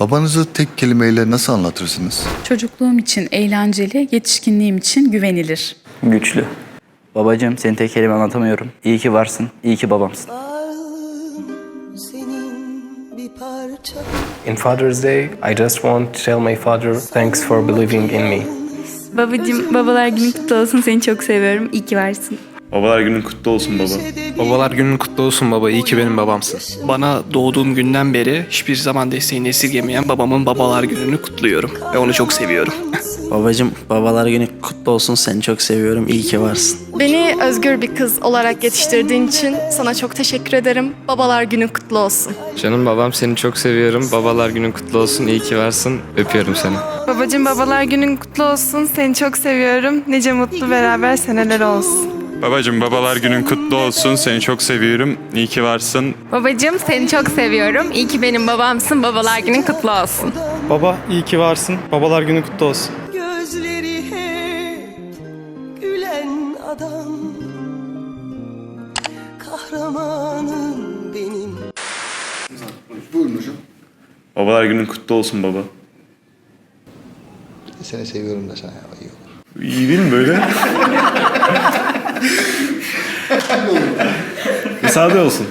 Babanızı tek kelimeyle nasıl anlatırsınız? Çocukluğum için eğlenceli, yetişkinliğim için güvenilir. Güçlü. Babacığım seni tek kelime anlatamıyorum. İyi ki varsın. İyi ki babamsın. In Father's Day, I just want to tell my father thanks for believing in me. Babacım babalar günün kutlu olsun seni çok seviyorum. İyi ki varsın. Babalar günün kutlu olsun baba. Babalar günün kutlu olsun baba. İyi ki benim babamsın. Bana doğduğum günden beri hiçbir zaman desteğini esirgemeyen babamın babalar gününü kutluyorum. Ve onu çok seviyorum. Babacım babalar günü kutlu olsun seni çok seviyorum iyi ki varsın. Beni özgür bir kız olarak yetiştirdiğin için sana çok teşekkür ederim. Babalar günün kutlu olsun. Canım babam seni çok seviyorum. Babalar günün kutlu olsun. İyi ki varsın. Öpüyorum seni. Babacım babalar günün kutlu olsun seni çok seviyorum. Nice mutlu beraber seneler olsun. Babacım babalar günün kutlu olsun. Seni çok seviyorum. İyi ki varsın. Babacım seni çok seviyorum. İyi ki benim babamsın. Babalar günün kutlu olsun. Baba iyi ki varsın. Babalar günün kutlu olsun. gözleri hep gülen adam kahramanım benim Buyurun hocam. Babalar günün kutlu olsun baba. Seni seviyorum da sen ya. iyi olur. İyi değil mi böyle? Sade olsun.